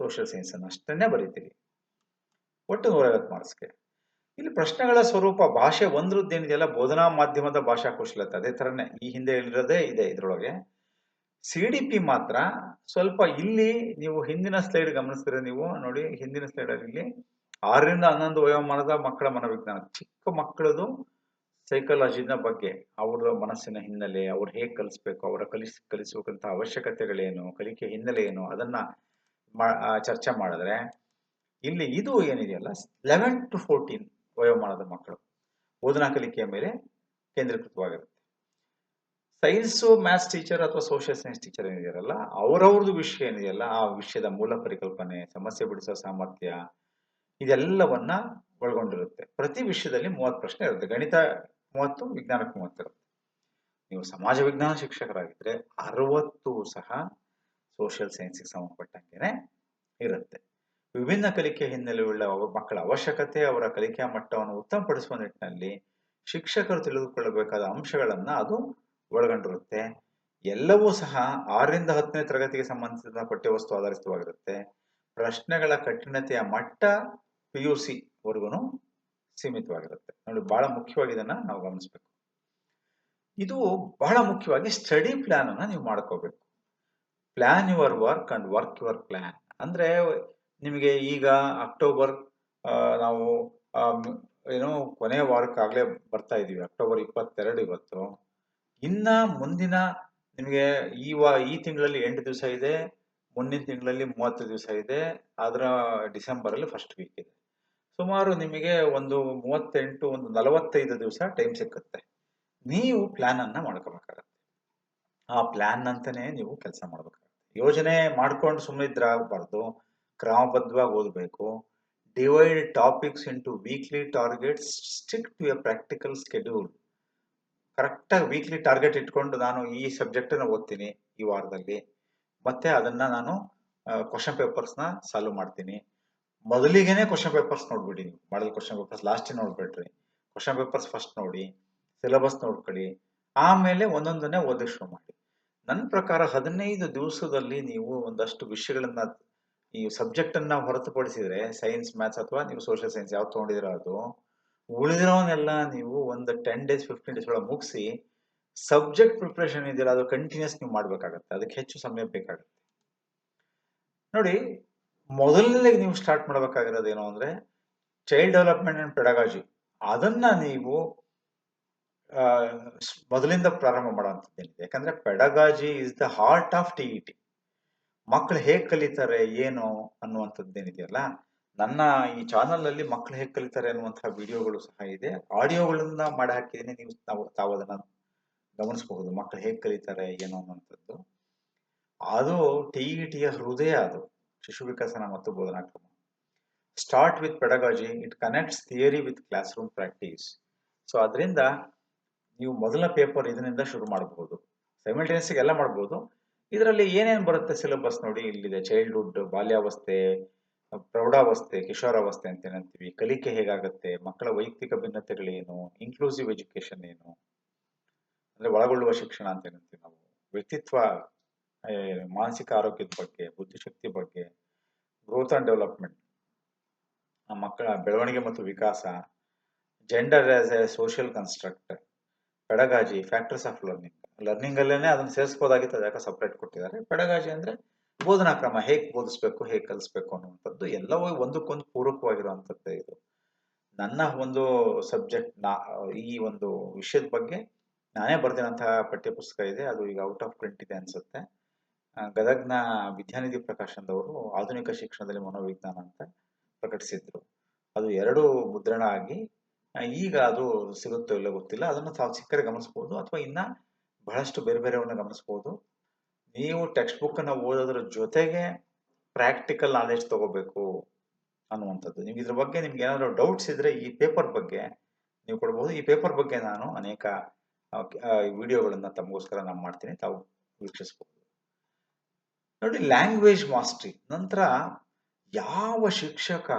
ಸೋಷಿಯಲ್ ಸೈನ್ಸ್ ಅನ್ನು ಅಷ್ಟನ್ನೇ ಬರೀತೀರಿ. ಒಟ್ಟು ನೂರೈವತ್ತು ಮಾರ್ಕ್ಸ್ಗೆ ಇಲ್ಲಿ ಪ್ರಶ್ನೆಗಳ ಸ್ವರೂಪ ಭಾಷೆ ಒಂದ್ರದ್ದು ಏನಿದೆಯಲ್ಲ ಬೋಧನಾ ಮಾಧ್ಯಮದ ಭಾಷಾ ಕುಶಲತೆ, ಅದೇ ತರನೇ ಈ ಹಿಂದೆ ಹೇಳಿರೋದೇ ಇದೆ ಇದರೊಳಗೆ. ಸಿ ಡಿ ಪಿ ಮಾತ್ರ ಸ್ವಲ್ಪ ಇಲ್ಲಿ ನೀವು ಹಿಂದಿನ ಸ್ಲೈಡ್ ಗಮನಿಸಿದ್ರೆ ನೀವು? ನೋಡಿ, ಹಿಂದಿನ ಸ್ಲೈಡ್ ಇಲ್ಲಿ ಆರರಿಂದ ಹನ್ನೊಂದು ವಯೋಮಾನದ ಮಕ್ಕಳ ಮನೋವಿಜ್ಞಾನ. ಚಿಕ್ಕ ಮಕ್ಕಳದು ಸೈಕಾಲಜಿನ ಬಗ್ಗೆ ಅವರ ಮನಸ್ಸಿನ ಹಿನ್ನೆಲೆ, ಅವ್ರು ಹೇಗೆ ಕಲಿಸ್ಬೇಕು, ಅವರ ಕಲಿಸ್ ಕಲಿಸಬೇಕಂತ ಅವಶ್ಯಕತೆಗಳೇನು, ಕಲಿಕೆ ಹಿನ್ನೆಲೆ ಏನು ಅದನ್ನ ಚರ್ಚೆ ಮಾಡಿದ್ರೆ, ಇಲ್ಲಿ ಇದು ಏನಿದೆಯಲ್ಲ ಲೆವೆನ್ ಟು ಫೋರ್ಟೀನ್ ವಯೋಮಾನದ ಮಕ್ಕಳು. ಬೋಧನಾ ಕಲಿಕೆಯ ಮೇಲೆ ಕೇಂದ್ರೀಕೃತವಾಗಿರುತ್ತೆ. ಸೈನ್ಸು ಮ್ಯಾಥ್ಸ್ ಟೀಚರ್ ಅಥವಾ ಸೋಷಿಯಲ್ ಸೈನ್ಸ್ ಟೀಚರ್ ಏನಿದೆಯಲ್ಲ ಅವರವ್ರದ್ದು ವಿಷಯ ಏನಿದೆಯಲ್ಲ, ಆ ವಿಷಯದ ಮೂಲ ಪರಿಕಲ್ಪನೆ, ಸಮಸ್ಯೆ ಬಿಡಿಸುವ ಸಾಮರ್ಥ್ಯ, ಇದೆಲ್ಲವನ್ನ ಒಳಗೊಂಡಿರುತ್ತೆ. ಪ್ರತಿ ವಿಷಯದಲ್ಲಿ ಮೂವತ್ತು ಪ್ರಶ್ನೆ ಇರುತ್ತೆ. ಗಣಿತ ಮೂವತ್ತು, ವಿಜ್ಞಾನಕ್ಕೆ ಮೂವತ್ತು ಇರುತ್ತೆ. ನೀವು ಸಮಾಜ ವಿಜ್ಞಾನ ಶಿಕ್ಷಕರಾಗಿದ್ರೆ ಅರವತ್ತು ಸಹ ಸೋಷಿಯಲ್ ಸೈನ್ಸ್ಗೆ ಸಂಬಂಧಪಟ್ಟಂಗೆನೆ ಇರುತ್ತೆ. ವಿಭಿನ್ನ ಕಲಿಕೆ ಹಿನ್ನೆಲೆಯುಳ್ಳ ಮಕ್ಕಳ ಅವಶ್ಯಕತೆ, ಅವರ ಕಲಿಕೆಯ ಮಟ್ಟವನ್ನು ಉತ್ತಮಪಡಿಸುವ ನಿಟ್ಟಿನಲ್ಲಿ ಶಿಕ್ಷಕರು ತಿಳಿದುಕೊಳ್ಳಬೇಕಾದ ಅಂಶಗಳನ್ನು ಅದು ಒಳಗೊಂಡಿರುತ್ತೆ. ಎಲ್ಲವೂ ಸಹ ಆರರಿಂದ ಹತ್ತನೇ ತರಗತಿಗೆ ಸಂಬಂಧಿಸಿದ ಪಠ್ಯವಸ್ತು ಆಧಾರಿತವಾಗಿರುತ್ತೆ. ಪ್ರಶ್ನೆಗಳ ಕಠಿಣತೆಯ ಮಟ್ಟ ಪಿ ಯು ಸಿ ವರ್ಗುನು ಸೀಮಿತವಾಗಿರುತ್ತೆ. ನೋಡಿ, ಬಹಳ ಮುಖ್ಯವಾಗಿ ಇದನ್ನ ನಾವು ಗಮನಿಸಬೇಕು. ಇದು ಬಹಳ ಮುಖ್ಯವಾಗಿ ಸ್ಟಡಿ ಪ್ಲಾನ್ ಅನ್ನ ನೀವು ಮಾಡ್ಕೋಬೇಕು. Plan your work and work your plan ಅಂದ್ರೆ ನಿಮಗೆ ಈಗ ಅಕ್ಟೋಬರ್ ನಾವು ಏನು ಕೊನೆಯ ವಾರಕ್ಕಾಗಲೇ ಬರ್ತಾ ಇದ್ದೀವಿ ಅಕ್ಟೋಬರ್ ಇಪ್ಪತ್ತೆರಡು ಇವತ್ತು. ಇನ್ನ ಮುಂದಿನ ನಿಮಗೆ ಈ ವಾ, ಈ ತಿಂಗಳಲ್ಲಿ ಎಂಟು ದಿವಸ ಇದೆ, ಮುಂದಿನ ತಿಂಗಳಲ್ಲಿ ಮೂವತ್ತು ದಿವಸ ಇದೆ ಅದರ ಡಿಸೆಂಬರಲ್ಲಿ ಫಸ್ಟ್ ವೀಕ್ ಇದೆ. ಸುಮಾರು ನಿಮಗೆ ಒಂದು ಮೂವತ್ತೆಂಟು, ಒಂದು ನಲವತ್ತೈದು ದಿವಸ ಟೈಮ್ ಸಿಕ್ಕುತ್ತೆ. ನೀವು ಪ್ಲಾನ್ ಅನ್ನ ಮಾಡ್ಕೋಬೇಕಾಗತ್ತೆ. ಆ ಪ್ಲಾನ್ ಅಂತಲೇ ನೀವು ಕೆಲಸ ಮಾಡ್ಬೇಕಾಗತ್ತೆ. ಯೋಜನೆ ಮಾಡ್ಕೊಂಡು ಸುಮ್ಮನೆ ಇದ್ರೆ ಆಗಬಾರ್ದು ಕ್ರಮಬದ್ಧವಾಗಿ ಓದಬೇಕು. Divide topics into weekly targets stick to a practical schedule ಕರೆಕ್ಟಾಗಿ ವೀಕ್ಲಿ ಟಾರ್ಗೆಟ್ ಇಟ್ಕೊಂಡು ನಾನು ಈ ಸಬ್ಜೆಕ್ಟನ್ನು ಓದ್ತೀನಿ ಈ ವಾರದಲ್ಲಿ. ಮತ್ತೆ ಅದನ್ನ ನಾನು ಕ್ವಶನ್ ಪೇಪರ್ಸ್ನ ಸಾಲ್ವ್ ಮಾಡ್ತೀನಿ. ಮೊದಲಿಗೆನೆ ಕ್ವಶನ್ ಪೇಪರ್ಸ್ ನೋಡ್ಬಿಡಿ ನೀವು. ಮಾಡಲ್ ಕ್ವಶನ್ ಪೇಪರ್ಸ್ ಲಾಸ್ಟ್ ನೋಡ್ಬೇಡ್ರಿ. ಕ್ವಶನ್ ಪೇಪರ್ಸ್ ಫಸ್ಟ್ ನೋಡಿ ಸಿಲೆಬಸ್ ನೋಡ್ಕೊಳ್ಳಿ. ಆಮೇಲೆ ಒಂದೊಂದನ್ನೇ ಓದಕ್ಕೆ ಶುರು ಮಾಡಿ. ನನ್ನ ಪ್ರಕಾರ ಹದಿನೈದು ದಿವಸದಲ್ಲಿ ನೀವು ಒಂದಷ್ಟು ವಿಷಯಗಳನ್ನ ಈ ಸಬ್ಜೆಕ್ಟ್ ಅನ್ನ ಹೊರತುಪಡಿಸಿದ್ರೆ ಸೈನ್ಸ್ ಮ್ಯಾಥ್ಸ್ ಅಥವಾ ನೀವು ಸೋಷಿಯಲ್ ಸೈನ್ಸ್ ಯಾವ್ದು ತಗೊಂಡಿದ್ದೀರೋ ಅದು ಉಳಿದಿರೋನೆಲ್ಲ ನೀವು ಒಂದು ಟೆನ್ ಡೇಸ್ ಫಿಫ್ಟೀನ್ ಡೇಸ್ ಒಳಗೆ ಮುಗಿಸಿ ಸಬ್ಜೆಕ್ಟ್ ಪ್ರಿಪ್ರೇಷನ್ ಇದೆಯಲ್ಲ, ಅದು ಕಂಟಿನ್ಯೂಸ್ ನೀವು ಮಾಡ್ಬೇಕಾಗತ್ತೆ. ಅದಕ್ಕೆ ಹೆಚ್ಚು ಸಮಯ ಬೇಕಾಗುತ್ತೆ. ನೋಡಿ ಮೊದಲನೇ ನೀವು ಸ್ಟಾರ್ಟ್ ಮಾಡಬೇಕಾಗಿರೋದು ಏನು ಅಂದ್ರೆ ಚೈಲ್ಡ್ ಡೆವಲಪ್ಮೆಂಟ್ ಅಂಡ್ ಪೆಡಗಾಜಿ ಅದನ್ನ ನೀವು ಮೊದಲಿಂದ ಪ್ರಾರಂಭ ಮಾಡುವಂಥದ್ದೇನಿದೆ. ಯಾಕಂದ್ರೆ pedagogy is the heart of T E T ಮಕ್ಕಳು ಹೇಗೆ ಕಲಿತಾರೆ, ಏನು ಅನ್ನುವಂಥದ್ದೇನಿದೆಯಲ್ಲ, ನನ್ನ ಈ ಚಾನಲ್ ಅಲ್ಲಿ ಮಕ್ಕಳು ಹೇಗೆ ಕಲಿತಾರೆ ಅನ್ನುವಂತಹ ವಿಡಿಯೋಗಳು ಸಹ ಇದೆ. ಆಡಿಯೋಗಳನ್ನ ಮಾಡಿ ಹಾಕಿದ್ದೀನಿ ನೀವು ನಾವು ತಾವು ಅದನ್ನ ಗಮನಿಸಬಹುದು ಮಕ್ಕಳು ಹೇಗೆ ಕಲಿತಾರೆ, ಏನು ಅನ್ನುವಂಥದ್ದು. ಅದು ಟಿ ಇ ಟಿಯ ಹೃದಯ ಅದು, ಶಿಶು ವಿಕಸನ ಮತ್ತು ಬೋಧನಾ ಕ್ರಮ start with pedagogy it connects theory with classroom practice so ಅದರಿಂದ ನೀವು ಮೊದಲ ಪೇಪರ್ ಇದರಿಂದ ಶುರು ಮಾಡಬಹುದು. ಸೈಮಲ್ಟೇನಿಯಸ್ ಎಲ್ಲ ಮಾಡಬಹುದು. ಇದರಲ್ಲಿ ಏನೇನು ಬರುತ್ತೆ ಸಿಲೆಬಸ್ ನೋಡಿ? ಇಲ್ಲಿದೆ ಚೈಲ್ಡ್ಹುಡ್ ಬಾಲ್ಯಾವಸ್ಥೆ, ಪ್ರೌಢಾವಸ್ಥೆ, ಕಿಶೋರಾವಸ್ಥೆ ಅಂತ ಏನಂತೀವಿ. ಕಲಿಕೆ ಹೇಗಾಗುತ್ತೆ? ಮಕ್ಕಳ ವೈಯಕ್ತಿಕ ಭಿನ್ನತೆಗಳೇನು? ಇನ್ಕ್ಲೂಸಿವ್ ಎಜುಕೇಶನ್ ಏನು? ಅಂದ್ರೆ ಒಳಗೊಳ್ಳುವ ಶಿಕ್ಷಣ ಅಂತ ಏನಂತೀವಿ ನಾವು. ವ್ಯಕ್ತಿತ್ವ ಮಾನಸಿಕ ಆರೋಗ್ಯದ ಬಗ್ಗೆ, ಬುದ್ಧಿಶಕ್ತಿ ಬಗ್ಗೆ ಗ್ರೋತ್ ಅಂಡ್ ಡೆವಲಪ್ಮೆಂಟ್ ಮಕ್ಕಳ ಬೆಳವಣಿಗೆ ಮತ್ತು ವಿಕಾಸ. Gender as a social construct pedagogy factors of learning learning ಅಲ್ಲೇನೆ ಅದನ್ನ ಸೇರಿಸಬಹುದಾಗಿತ್ತು ಅದಕ್ಕೆ ಸಪ್ರೇಟ್ ಕೊಟ್ಟಿದ್ದಾರೆ. ಪೆಡಗಾಜಿ ಅಂದ್ರೆ ಬೋಧನಾ ಕ್ರಮ, ಹೇಗೆ ಬೋಧಿಸ್ಬೇಕು, ಹೇಗೆ ಕಲಿಸ್ಬೇಕು ಅನ್ನುವಂಥದ್ದು ಎಲ್ಲವೂ ಒಂದಕ್ಕೊಂದು ಪೂರಕವಾಗಿರುವಂಥದ್ದು ಇದು. ನನ್ನ ಒಂದು ಸಬ್ಜೆಕ್ಟ್, ನಾ, ಈ ಒಂದು ವಿಷಯದ ಬಗ್ಗೆ ನಾನೇ ಬರೆದಿರೋಂತಹ ಪಠ್ಯಪುಸ್ತಕ ಇದೆ, ಅದು ಈಗ ಔಟ್ ಆಫ್ ಪ್ರಿಂಟ್ ಇದೆ ಅನ್ಸುತ್ತೆ. ಗದಗ್ನ ವಿದ್ಯಾನಿಧಿ ಪ್ರಕಾಶನದವರು ಆಧುನಿಕ ಶಿಕ್ಷಣದಲ್ಲಿ ಮನೋವಿಜ್ಞಾನ ಅಂತ ಪ್ರಕಟಿಸಿದ್ರು. ಅದು ಎರಡು ಮುದ್ರಣ ಆಗಿ ಈಗ ಅದು ಸಿಗುತ್ತೋ ಇಲ್ಲ ಗೊತ್ತಿಲ್ಲ, ಅದನ್ನು ತಾವು ಸಿಕ್ಕರೆ ಗಮನಿಸಬಹುದು ಅಥವಾ ಇನ್ನ ಬಹಳಷ್ಟು ಬೇರೆ ಬೇರೆಯವನ್ನ ಗಮನಿಸ್ಬೋದು. ನೀವು ಟೆಕ್ಸ್ಟ್ ಬುಕ್ ಅನ್ನ ಓದೋದ್ರ ಜೊತೆಗೆ ಪ್ರಾಕ್ಟಿಕಲ್ ನಾಲೆಜ್ ತಗೋಬೇಕು ಅನ್ನುವಂಥದ್ದು. ನಿಮ್ಗೆ ಇದ್ರ ಬಗ್ಗೆ ನಿಮ್ಗೆ ಏನಾದರೂ ಡೌಟ್ಸ್ ಇದ್ದರೆ ಈ ಪೇಪರ್ ಬಗ್ಗೆ ನೀವು ಕೊಡ್ಬೋದು. ಈ ಪೇಪರ್ ಬಗ್ಗೆ ನಾನು ಅನೇಕ ವಿಡಿಯೋಗಳನ್ನು ತಮಗೋಸ್ಕರ ನಾನು ಮಾಡ್ತೀನಿ. ತಾವು ವೀಕ್ಷಿಸ್ಬೋದು. ನೋಡಿ, ಲ್ಯಾಂಗ್ವೇಜ್ ಮಾಸ್ಟ್ರಿ. ನಂತರ ಯಾವ ಶಿಕ್ಷಕ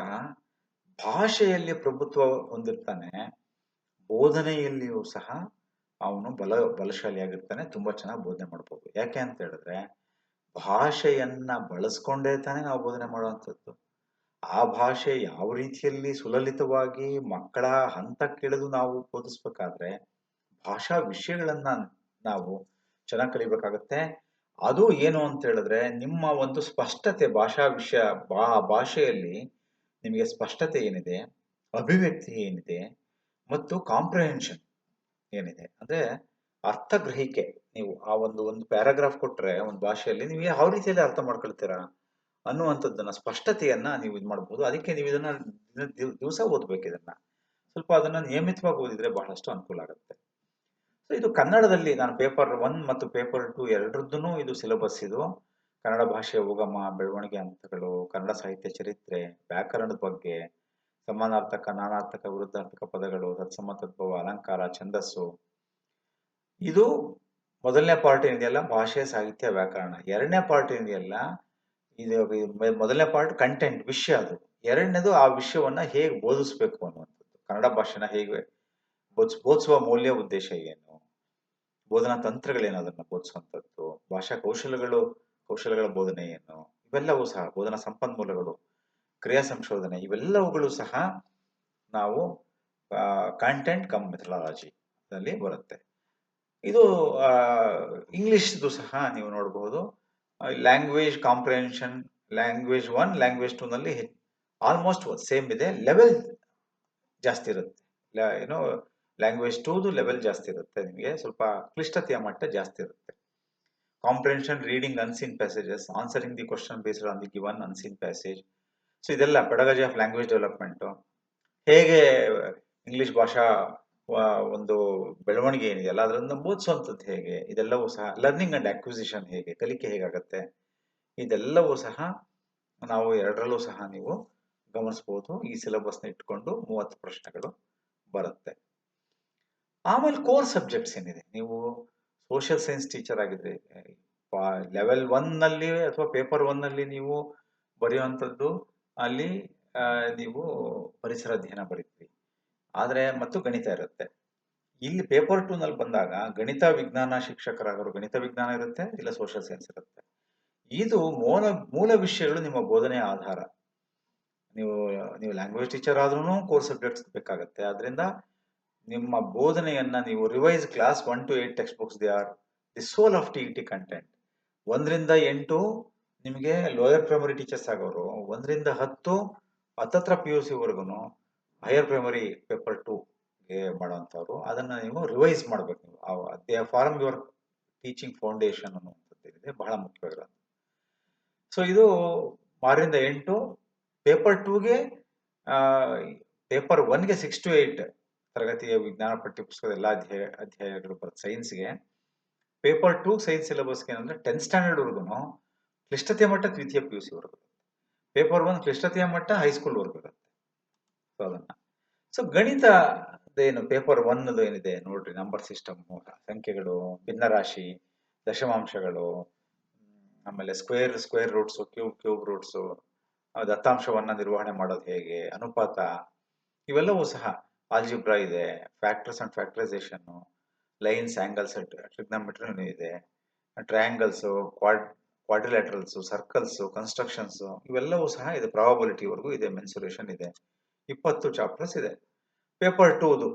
ಭಾಷೆಯಲ್ಲಿ ಪ್ರಭುತ್ವ ಹೊಂದಿರ್ತಾನೆ, ಬೋಧನೆಯಲ್ಲಿಯೂ ಸಹ ಅವನು ಬಲ, ಬಲಶಾಲಿಯಾಗಿರ್ತಾನೆ, ತುಂಬಾ ಚೆನ್ನಾಗಿ ಬೋಧನೆ ಮಾಡ್ಬೋದು ಯಾಕೆ ಅಂತ ಹೇಳಿದ್ರೆ, ಭಾಷೆಯನ್ನು ಬಳಸ್ಕೊಂಡೇ ತಾನೇ ನಾವು ಬೋಧನೆ ಮಾಡುವಂಥದ್ದು. ಆ ಭಾಷೆ ಯಾವ ರೀತಿಯಲ್ಲಿ ಸುಲಲಿತವಾಗಿ ಮಕ್ಕಳ ಹಂತಕ್ಕಿಳಿದು ನಾವು ಬೋಧಿಸ್ಬೇಕಾದ್ರೆ, ಭಾಷಾ ವಿಷಯಗಳನ್ನು ನಾವು ಚೆನ್ನಾಗಿ ಕಲಿಬೇಕಾಗತ್ತೆ. ಅದು ಏನು ಅಂತ ಹೇಳಿದ್ರೆ, ನಿಮ್ಮ ಒಂದು ಸ್ಪಷ್ಟತೆ ಭಾಷಾ ವಿಷಯ ಬಾ ಭಾಷೆಯಲ್ಲಿ ನಿಮಗೆ ಸ್ಪಷ್ಟತೆ ಏನಿದೆ, ಅಭಿವ್ಯಕ್ತಿ ಏನಿದೆ, ಮತ್ತು ಕಾಂಪ್ರಹೆನ್ಷನ್ ಏನಿದೆ? ಅಂದ್ರೆ ಅರ್ಥಗ್ರಹಿಕೆ ನೀವು ಆ ಒಂದು ಒಂದು ಪ್ಯಾರಾಗ್ರಾಫ್ ಕೊಟ್ಟರೆ ಒಂದು ಭಾಷೆಯಲ್ಲಿ ನೀವು ಯಾವ ರೀತಿಯಲ್ಲಿ ಅರ್ಥ ಮಾಡ್ಕೊಳ್ತೀರಾ ಅನ್ನುವಂಥದ್ದನ್ನ, ಸ್ಪಷ್ಟತೆಯನ್ನ ನೀವು ಇದು ಮಾಡ್ಬೋದು. ಅದಕ್ಕೆ ನೀವು ಇದನ್ನ ದಿವಸ ಓದ್ಬೇಕು ಇದನ್ನ. ಸ್ವಲ್ಪ ಅದನ್ನ ನಿಯಮಿತವಾಗಿ ಓದಿದ್ರೆ ಬಹಳಷ್ಟು ಅನುಕೂಲ ಆಗುತ್ತೆ. ಸೊ ಇದು ಕನ್ನಡದಲ್ಲಿ ನಾನು ಪೇಪರ್ ಒನ್ ಮತ್ತು ಪೇಪರ್ ಟು ಎರಡರದ್ದು ಇದು ಸಿಲೆಬಸ್ ಇದು. ಕನ್ನಡ ಭಾಷೆಯ ಉಗಮ, ಬೆಳವಣಿಗೆ ಹಂತಗಳು, ಕನ್ನಡ ಸಾಹಿತ್ಯ ಚರಿತ್ರೆ, ವ್ಯಾಕರಣದ ಬಗ್ಗೆ ಸಮಾನಾರ್ಥಕ ನಾನಾರ್ಥಕ ವಿರುದ್ಧಾರ್ಥಕ ಪದಗಳು ತತ್ಸಮ ತದ್ಭವ ಅಲಂಕಾರ, ಛಂದಸ್ಸು. ಇದು ಮೊದಲನೇ ಪಾರ್ಟ್ ಏನಿದೆಯಲ್ಲ? ಭಾಷೆ ಸಾಹಿತ್ಯ ವ್ಯಾಕರಣ. ಎರಡನೇ ಪಾರ್ಟ್ ಏನಿದೆಯಲ್ಲ? ಇದು ಇದು ಮೊದಲನೇ ಪಾರ್ಟ್ ಕಂಟೆಂಟ್ ವಿಷಯ ಅದು. ಎರಡನೇದು ಆ ವಿಷಯವನ್ನ ಹೇಗೆ ಬೋಧಿಸ್ಬೇಕು ಅನ್ನುವಂಥದ್ದು. ಕನ್ನಡ ಭಾಷೆನ ಹೇಗೆ ಬೋಧಿಸ್, ಬೋಧಿಸುವ ಮೌಲ್ಯ ಉದ್ದೇಶ ಏನು? ಬೋಧನಾ ತಂತ್ರಗಳೇನು ಅದನ್ನು ಬೋಧಿಸುವಂಥದ್ದು? ಭಾಷಾ ಕೌಶಲ್ಯಗಳು ಕೌಶಲ್ಯಗಳ ಬೋಧನೆ ಏನು? ಇವೆಲ್ಲವೂ ಸಹ ಬೋಧನಾ ಸಂಪನ್ಮೂಲಗಳು. ಕ್ರಿಯಾ ಸಂಶೋಧನೆ, ಇವೆಲ್ಲವುಗಳು ಸಹ ನಾವು ಕಾಂಟೆಂಟ್ ಕಮ್ ಮೆಥಡಾಲಜಿ ನಲ್ಲಿ ಬರುತ್ತೆ. ಇದು ಇಂಗ್ಲಿಷ್ದು ಸಹ ನೀವು ನೋಡಬಹುದು language comprehension language one language two ನಲ್ಲಿ ಆಲ್ಮೋಸ್ಟ್ ಸೇಮ್ ಇದೆ. ಲೆವೆಲ್ ಜಾಸ್ತಿ ಇರುತ್ತೆ. ಏನೋ ಲ್ಯಾಂಗ್ವೇಜ್ ಟೂದು ಲೆವೆಲ್ ಜಾಸ್ತಿ ಇರುತ್ತೆ ನಿಮಗೆ. ಸ್ವಲ್ಪ ಕ್ಲಿಷ್ಟತೆಯ ಮಟ್ಟ ಜಾಸ್ತಿ ಇರುತ್ತೆ. Comprehension reading unseen passages answering the question based on the given unseen passage so ಇದೆಲ್ಲ ಪೆಡಗಜಿ ಆಫ್ ಲ್ಯಾಂಗ್ವೇಜ್ ಡೆವಲಪ್ಮೆಂಟ್ ಹೇಗೆ ಇಂಗ್ಲಿಷ್ ಭಾಷಾ ಒಂದು ಬೆಳವಣಿಗೆ ಏನಿದೆಯಲ್ಲ ಅದರಿಂದ ಬೋಧಿಸುವಂಥದ್ದು ಹೇಗೆ? ಇದೆಲ್ಲವೂ ಸಹ ಲರ್ನಿಂಗ್ ಅಂಡ್ ಅಕ್ವಿಸಿಷನ್ ಹೇಗೆ? ಕಲಿಕೆ ಹೇಗಾಗತ್ತೆ? ಇದೆಲ್ಲವೂ ಸಹ ನಾವು ಎರಡರಲ್ಲೂ ಸಹ ನೀವು ಗಮನಿಸಬಹುದು ಈ ಸಿಲೆಬಸ್ನ ಇಟ್ಕೊಂಡು ಮೂವತ್ತು ಪ್ರಶ್ನೆಗಳು ಬರುತ್ತೆ. ಆಮೇಲೆ ಕೋರ್ ಸಬ್ಜೆಕ್ಟ್ಸ್ ಏನಿದೆ? ನೀವು ಸೋಷಿಯಲ್ ಸೈನ್ಸ್ ಟೀಚರ್ ಆಗಿದ್ರೆ ಲೆವೆಲ್ ಒನ್ನಲ್ಲಿ ಅಥವಾ ಪೇಪರ್ ಒನ್ನಲ್ಲಿ ನೀವು ಬರೆಯುವಂಥದ್ದು ಅಲ್ಲಿ ನೀವು ಪರಿಸರ ಅಧ್ಯಯನ ಬರೀತೀವಿ ಆದರೆ ಮತ್ತು ಗಣಿತ ಇರುತ್ತೆ. ಇಲ್ಲಿ ಪೇಪರ್ ಟೂನಲ್ಲಿ ಬಂದಾಗ ಗಣಿತ ವಿಜ್ಞಾನ ಶಿಕ್ಷಕರಾದರೂ ಗಣಿತ ವಿಜ್ಞಾನ ಇರುತ್ತೆ, ಇಲ್ಲ ಸೋಷಿಯಲ್ ಸೈನ್ಸ್ ಇರುತ್ತೆ. ಇದು ಮೂಲ ಮೂಲ ವಿಷಯಗಳು ನಿಮ್ಮ ಬೋಧನೆಯ ಆಧಾರ. ನೀವು ನೀವು ಲ್ಯಾಂಗ್ವೇಜ್ ಟೀಚರ್ ಆದ್ರೂ ಕೋರ್ಸ್ ಸಬ್ಜೆಕ್ಟ್ಸ್ ಬೇಕಾಗುತ್ತೆ. ಅದರಿಂದ ನಿಮ್ಮ ಬೋಧನೆಯನ್ನ ನೀವು revise class one to eight textbooks they are the soul of T E T content ಒಂದರಿಂದ ಎಂಟು ನಿಮಗೆ ಲೋಯರ್ ಪ್ರೈಮರಿ ಟೀಚರ್ಸ್ ಆಗೋರು ಒಂದರಿಂದ ಹತ್ತು ಹತ್ತತ್ರ ಪಿ ಯು ಸಿ ವರ್ಗುನು ಹೈಯರ್ ಪ್ರೈಮರಿ ಪೇಪರ್ ಟು ಮಾಡುವಂಥವ್ರು ಅದನ್ನ ನೀವು ರಿವೈಸ್ ಮಾಡಬೇಕು ನೀವು. They form your teaching foundation ಅನ್ನುವಂಥದ್ದು ಏನಿದೆ, ಬಹಳ ಮುಖ್ಯವಾಗಿರೋದು. ಸೊ ಇದು ಆರರಿಂದ ಎಂಟು ಪೇಪರ್ ಟೂಗೆ ಪೇಪರ್ ಒನ್ಗೆ ಸಿಕ್ಸ್ ಟು ಏಯ್ಟ್ ತರಗತಿಯ ವಿಜ್ಞಾನ ಪಠ್ಯಪುಸ್ತಕದ ಎಲ್ಲ ಅಧ್ಯಾಯ ಅಧ್ಯಾಯಗಳು ಬರುತ್ತೆ ಸೈನ್ಸ್ಗೆ ಪೇಪರ್ ಟೂ ಸೈನ್ಸ್ ಸಿಲೆಬಸ್ಗೆ ಏನಂದ್ರೆ ಟೆಂತ್ ಸ್ಟ್ಯಾಂಡರ್ಡ್ವರೆಗೂ ಕ್ಲಿಷ್ಟತೆಯ ಮಟ್ಟ ದ್ವಿತೀಯ ಪಿ ಯು ಸಿ ವರ್ಗ ಪೇಪರ್ ಒನ್ ಕ್ಲಿಷ್ಟತೆಯ ಮಟ್ಟ ಹೈಸ್ಕೂಲ್ ವರ್ಗಾಗುತ್ತೆ ಸೊ ಅದನ್ನ. ಸೊ ಗಣಿತ ಏನು ಪೇಪರ್ ಒನ್ದು ಏನಿದೆ? ನೋಡ್ರಿ ನಂಬರ್ ಸಿಸ್ಟಮ್ ಸಂಖ್ಯೆಗಳು, ಭಿನ್ನರಾಶಿ, ದಶಮಾಂಶಗಳು, ಆಮೇಲೆ square square roots cube cube roots ದತ್ತಾಂಶವನ್ನ ನಿರ್ವಹಣೆ ಮಾಡೋದು ಹೇಗೆ? ಅನುಪಾತ. ಇವೆಲ್ಲವೂ ಸಹ ಆಲ್ಜಿಬ್ರಾ ಇದೆ. Factors and factorisation lines angles trigonometry ಇದೆ. Triangles quad quadrilaterals circles constructions ಇವೆಲ್ಲವೂ ಸಹ ಇದೆ. ಪ್ರಾಬಬಿಲಿಟಿವರೆಗೂ ಇದೆ ಮೆನ್ಸುರೇಷನ್ ಇದೆ. ಇಪ್ಪತ್ತು ಚಾಪ್ಟರ್ಸ್ ಇದೆ. ಪೇಪರ್ ಟೂದು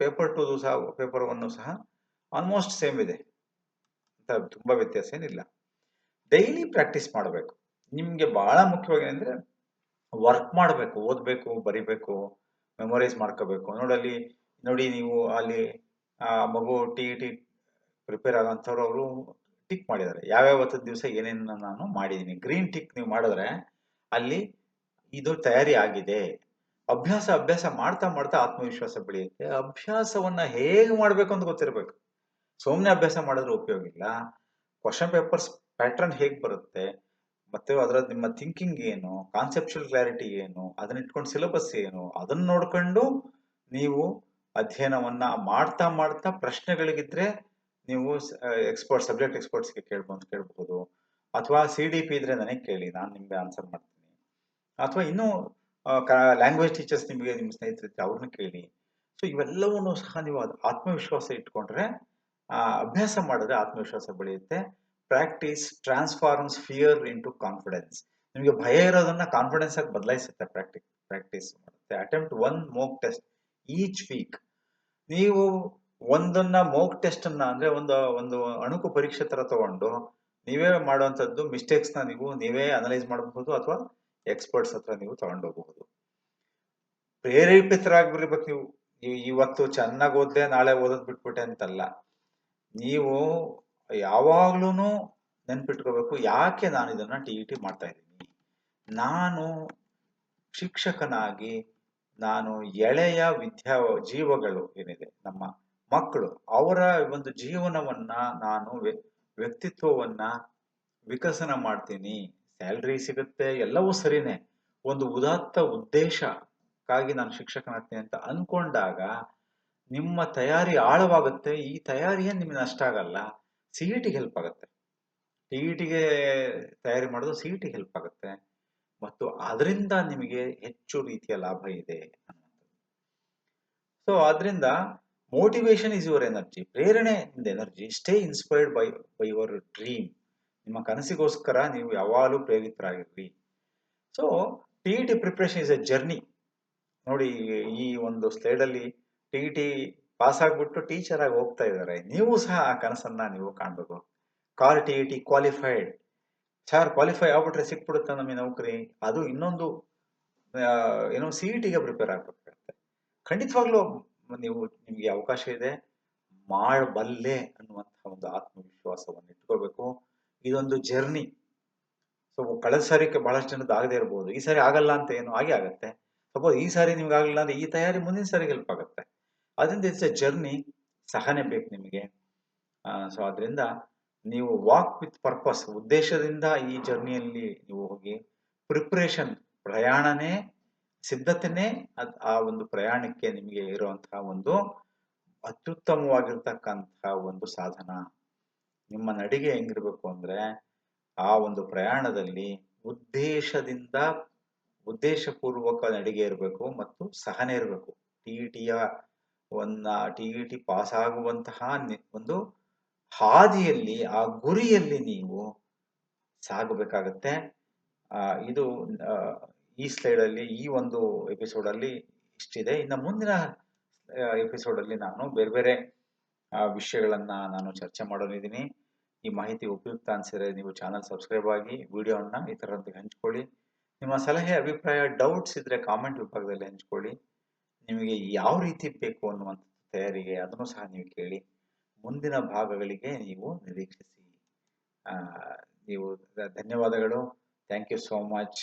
ಪೇಪರ್ ಟೂದು ಸಹ ಪೇಪರ್ ಒನ್ ಸಹ ಆಲ್ಮೋಸ್ಟ್ ಸೇಮ್ ಇದೆ. ಅಂತ ತುಂಬಾ ವ್ಯತ್ಯಾಸ ಏನಿಲ್ಲ. ಡೈಲಿ ಪ್ರಾಕ್ಟೀಸ್ ಮಾಡಬೇಕು. ನಿಮಗೆ ಬಹಳ ಮುಖ್ಯವಾಗಿ ಏನಂದ್ರೆ ವರ್ಕ್ ಮಾಡಬೇಕು, ಓದಬೇಕು, ಬರಿಬೇಕು ಮೆಮೊರೈಸ್ ಮಾಡ್ಕೋಬೇಕು. ನೋಡಲ್ಲಿ, ನೋಡಿ ನೀವು ಅಲ್ಲಿ ಮಗು ಟಿ ಟಿ ಪ್ರಿಪೇರ್ ಆಗೋಂಥವ್ರು ಅವರು ಟಿಕ್ ಮಾಡಿದ್ದಾರೆ. ಯಾವ್ಯಾವತ್ತು ದಿವಸ ಏನೇನು ನಾನು ಮಾಡಿದ್ದೀನಿ ಗ್ರೀನ್ ಟಿಕ್ ನೀವು ಮಾಡಿದ್ರೆ ಅಲ್ಲಿ ಇದು ತಯಾರಿ ಆಗಿದೆ. ಅಭ್ಯಾಸ ಅಭ್ಯಾಸ ಮಾಡ್ತಾ ಮಾಡ್ತಾ ಆತ್ಮವಿಶ್ವಾಸ ಬೆಳೆಯುತ್ತೆ. ಅಭ್ಯಾಸವನ್ನ ಹೇಗೆ ಮಾಡ್ಬೇಕು ಅಂತ ಗೊತ್ತಿರಬೇಕು. ಸುಮ್ಮನೆ ಅಭ್ಯಾಸ ಮಾಡಿದ್ರೆ ಉಪಯೋಗ ಇಲ್ಲ. ಕ್ವಶನ್ ಪೇಪರ್ಸ್ ಪ್ಯಾಟರ್ನ್ ಹೇಗೆ ಬರುತ್ತೆ? ಮತ್ತೆ ಅದರ ನಿಮ್ಮ ಥಿಂಕಿಂಗ್ ಏನು ಕಾನ್ಸೆಪ್ಷುಯಲ್ ಕ್ಲಾರಿಟಿ ಏನು, ಅದನ್ನ ಇಟ್ಕೊಂಡು ಸಿಲೆಬಸ್ ಏನು, ಅದನ್ನ ನೋಡ್ಕೊಂಡು ನೀವು ಅಧ್ಯಯನವನ್ನ ಮಾಡ್ತಾ ಮಾಡ್ತಾ ಪ್ರಶ್ನೆಗಳಿಗಿದ್ರೆ ನೀವು ಎಕ್ಸ್ಪರ್ಟ್ ಸಬ್ಜೆಕ್ಟ್ ಎಕ್ಸ್ಪರ್ಟ್ಸ್ಗೆ ಕೇಳ್ಬೋದು ಕೇಳಬಹುದು. ಅಥವಾ ಸಿ ಡಿ ಪಿ ಇದ್ರೆ ನನಗೆ ಕೇಳಿ, ನಾನು ನಿಮಗೆ ಆನ್ಸರ್ ಮಾಡ್ತೀನಿ. ಅಥವಾ ಇನ್ನೂ ಲ್ಯಾಂಗ್ವೇಜ್ ಟೀಚರ್ಸ್ ನಿಮಗೆ, ನಿಮ್ಮ ಸ್ನೇಹಿತರಿದ್ದರೆ ಅವ್ರನ್ನ ಕೇಳಿ. ಸೊ ಇವೆಲ್ಲವನ್ನೂ ಸಹ ನೀವು ಅದು ಆತ್ಮವಿಶ್ವಾಸ ಇಟ್ಕೊಂಡ್ರೆ ಅಭ್ಯಾಸ ಮಾಡಿದ್ರೆ ಆತ್ಮವಿಶ್ವಾಸ ಬೆಳೆಯುತ್ತೆ. Practice transforms fear into confidence ನಿಮಗೆ ಭಯ ಇರೋದನ್ನ ಕಾನ್ಫಿಡೆನ್ಸ್ ಆಗಿ ಬದಲಾಯಿಸುತ್ತೆ ಪ್ರಾಕ್ಟಿಸ್ ಪ್ರಾಕ್ಟೀಸ್ ಮಾಡುತ್ತೆ. Attempt one mock test each week ನೀವು ಒಂದನ್ನ ಮೋಕ್ ಟೆಸ್ಟ್ ಅನ್ನ ಅಂದ್ರೆ ಒಂದು ಒಂದು ಅಣುಕು ಪರೀಕ್ಷೆ ತರ ತಗೊಂಡು ನೀವೇ ಮಾಡುವಂತದ್ದು ಮಿಸ್ಟೇಕ್ಸ್ನ ನೀವು ನೀವೇ ಅನಲೈಸ್ ಮಾಡಬಹುದು ಅಥವಾ ಎಕ್ಸ್ಪರ್ಟ್ಸ್ ಹತ್ರ ನೀವು ತಗೊಂಡೋಗಬಹುದು ಪ್ರೇರೇಪಿತರಾಗಿರ್ಬೇಕು ನೀವು. ನೀವು ಇವತ್ತು ಚೆನ್ನಾಗಿ ಓದ್ದೆ ನಾಳೆ ಓದೋದ್ ಬಿಟ್ಬಿಟ್ಟೆ ಅಂತಲ್ಲ. ನೀವು ಯಾವಾಗ್ಲೂ ನೆನ್ಪಿಟ್ಕೋಬೇಕು, ಯಾಕೆ ನಾನು ಇದನ್ನ ಟಿ ಟಿ ಮಾಡ್ತಾ ಇದ್ದೀನಿ? ನಾನು ಶಿಕ್ಷಕನಾಗಿ ನಾನು ಎಳೆಯ ವಿದ್ಯಾ, ಜೀವಗಳು ಏನಿದೆ ನಮ್ಮ ಮಕ್ಕಳು, ಅವರ ಒಂದು ಜೀವನವನ್ನ ನಾನು ವ್ಯ- ವ್ಯಕ್ತಿತ್ವವನ್ನ ವಿಕಸನ ಮಾಡ್ತೀನಿ. ಸ್ಯಾಲ್ರಿ ಸಿಗುತ್ತೆ, ಎಲ್ಲವೂ ಸರಿನೇ. ಒಂದು ಉದಾತ್ತ ಉದ್ದೇಶಕ್ಕಾಗಿ ನಾನು ಶಿಕ್ಷಕನಾಗ್ತೀನಿ ಅಂತ ಅನ್ಕೊಂಡಾಗ ನಿಮ್ಮ ತಯಾರಿ ಆಳವಾಗುತ್ತೆ. ಈ ತಯಾರಿಯೇ ನಿಮಗೆ ನಷ್ಟ ಆಗಲ್ಲ. ಸಿ ಇ ಹೆಲ್ಪ್ ಆಗುತ್ತೆ. ಟಿ ಇ ಟಿಗೆ ತಯಾರಿ ಮಾಡೋದು ಸಿ ಇ ಹೆಲ್ಪ್ ಆಗುತ್ತೆ. ಮತ್ತು ಅದರಿಂದ ನಿಮಗೆ ಹೆಚ್ಚು ರೀತಿಯ ಲಾಭ ಇದೆ ಸೊ ಅದರಿಂದ ಮೋಟಿವೇಶನ್ ಇಸ್ ಯುವರ್ ಎನರ್ಜಿ ಪ್ರೇರಣೆ ಇಂದ energy stay inspired by by your dream ನಿಮ್ಮ ಕನಸಿಗೋಸ್ಕರ ನೀವು ಯಾವಾಗಲೂ ಪ್ರೇರಿತರಾಗಿರ್ರಿ. So T E T preparation is a journey ನೋಡಿ, ಈ ಒಂದು ಸ್ಲೈಡಲ್ಲಿ ಟಿ ಇ ಟಿ ಪಾಸ್ ಆಗಿಬಿಟ್ಟು ಟೀಚರ್ ಆಗಿ ಹೋಗ್ತಾ ಇದ್ದಾರೆ. ನೀವು ಸಹ ಆ ಕನಸನ್ನ ನೀವು ಕಾಣಬೇಕು. Car T E T qualified sir qualify ಆಗ್ಬಿಟ್ರೆ ಸಿಕ್ಬಿಡುತ್ತೆ ನಮಗೆ ನೌಕರಿ. ಅದು ಇನ್ನೊಂದು ಏನೋ ಸಿ ಇ ಟಿಗೆ ಪ್ರಿಪೇರ್ ಆಗ್ಬೇಕಾಗುತ್ತೆ ಖಂಡಿತವಾಗ್ಲೂ ನೀವು ನಿಮಗೆ ಅವಕಾಶ ಇದೆ, ಮಾಡಬಲ್ಲೆ ಅನ್ನುವಂತಹ ಒಂದು ಆತ್ಮವಿಶ್ವಾಸವನ್ನು ಇಟ್ಕೋಬೇಕು ಇದೊಂದು ಜರ್ನಿ. ಸೊ ಕಳೆದ ಸಾರಿಗೆ ಬಹಳಷ್ಟು ಜನದ ಆಗದೆ ಇರ್ಬೋದು. ಈ ಸಾರಿ ಆಗಲ್ಲ ಅಂತ ಏನು ಹಾಗೆ ಆಗತ್ತೆ. ಸಪೋಸ್ ಈ ಸಾರಿ ನಿಮ್ಗೆ ಆಗಲಿಲ್ಲ ಅಂದ್ರೆ ಈ ತಯಾರಿ ಮುಂದಿನ ಸಾರಿ ಹೆಲ್ಪ್ ಆಗುತ್ತೆ. ಅದರಿಂದ ಇಟ್ಸ್ ಎ ಜರ್ನಿ. ಸಹನೆ ಬೇಕು ನಿಮಗೆ. ಸೊ ಅದರಿಂದ ನೀವು ವಾಕ್ ವಿತ್ ಪರ್ಪಸ್ ಉದ್ದೇಶದಿಂದ ಈ ಜರ್ನಿಯಲ್ಲಿ ನೀವು ಹೋಗಿ ಪ್ರಿಪ್ರೇಷನ್ ಪ್ರಯಾಣನೇ ಸಿದ್ಧತೆನೇ ಅದ್- ಆ ಒಂದು ಪ್ರಯಾಣಕ್ಕೆ ನಿಮಗೆ ಇರುವಂತಹ ಒಂದು ಅತ್ಯುತ್ತಮವಾಗಿರ್ತಕ್ಕಂತಹ ಒಂದು ಸಾಧನ. ನಿಮ್ಮ ನಡಿಗೆ ಹೆಂಗಿರ್ಬೇಕು ಅಂದ್ರೆ ಆ ಒಂದು ಪ್ರಯಾಣದಲ್ಲಿ ಉದ್ದೇಶದಿಂದ ಉದ್ದೇಶಪೂರ್ವಕ ನಡಿಗೆ ಇರಬೇಕು ಮತ್ತು ಸಹನೆ ಇರಬೇಕು. ಟಿ ಇ ಟಿಯ ಒಂದ ಟಿ ಇ ಟಿ ಪಾಸ್ ಆಗುವಂತಹ ಒಂದು ಹಾದಿಯಲ್ಲಿ, ಆ ಗುರಿಯಲ್ಲಿ ನೀವು ಸಾಗಬೇಕಾಗತ್ತೆ. ಇದು ಈ ಸ್ಲೈಡ್ ಅಲ್ಲಿ, ಈ ಒಂದು ಎಪಿಸೋಡ್ ಅಲ್ಲಿ ಇಷ್ಟಿದೆ. ಇನ್ನು ಮುಂದಿನ ಎಪಿಸೋಡ್ ಅಲ್ಲಿ ನಾನು ಬೇರೆ ಬೇರೆ ವಿಷಯಗಳನ್ನು ನಾನು ಚರ್ಚೆ ಮಾಡೋನಿದ್ದೀನಿ ಈ ಮಾಹಿತಿ ಉಪಯುಕ್ತ ಅನ್ಸಿದ್ರೆ ನೀವು ಚಾನಲ್ ಸಬ್ಸ್ಕ್ರೈಬ್ ಆಗಿ ವಿಡಿಯೋನ ಇತರರೊಂದಿಗೆ ಹಂಚ್ಕೊಳ್ಳಿ. ನಿಮ್ಮ ಸಲಹೆ, ಅಭಿಪ್ರಾಯ ಡೌಟ್ಸ್ ಇದ್ದರೆ ಕಾಮೆಂಟ್ ವಿಭಾಗದಲ್ಲಿ ಹಂಚ್ಕೊಳ್ಳಿ. ನಿಮಗೆ ಯಾವ ರೀತಿ ಬೇಕು ಅನ್ನುವಂಥ ತಯಾರಿಗೆ ಅದನ್ನು ಸಹ ನೀವು ಕೇಳಿ. ಮುಂದಿನ ಭಾಗಗಳಿಗೆ ನೀವು ನಿರೀಕ್ಷಿಸಿ. ನೀವು, ಧನ್ಯವಾದಗಳು. Thank you so much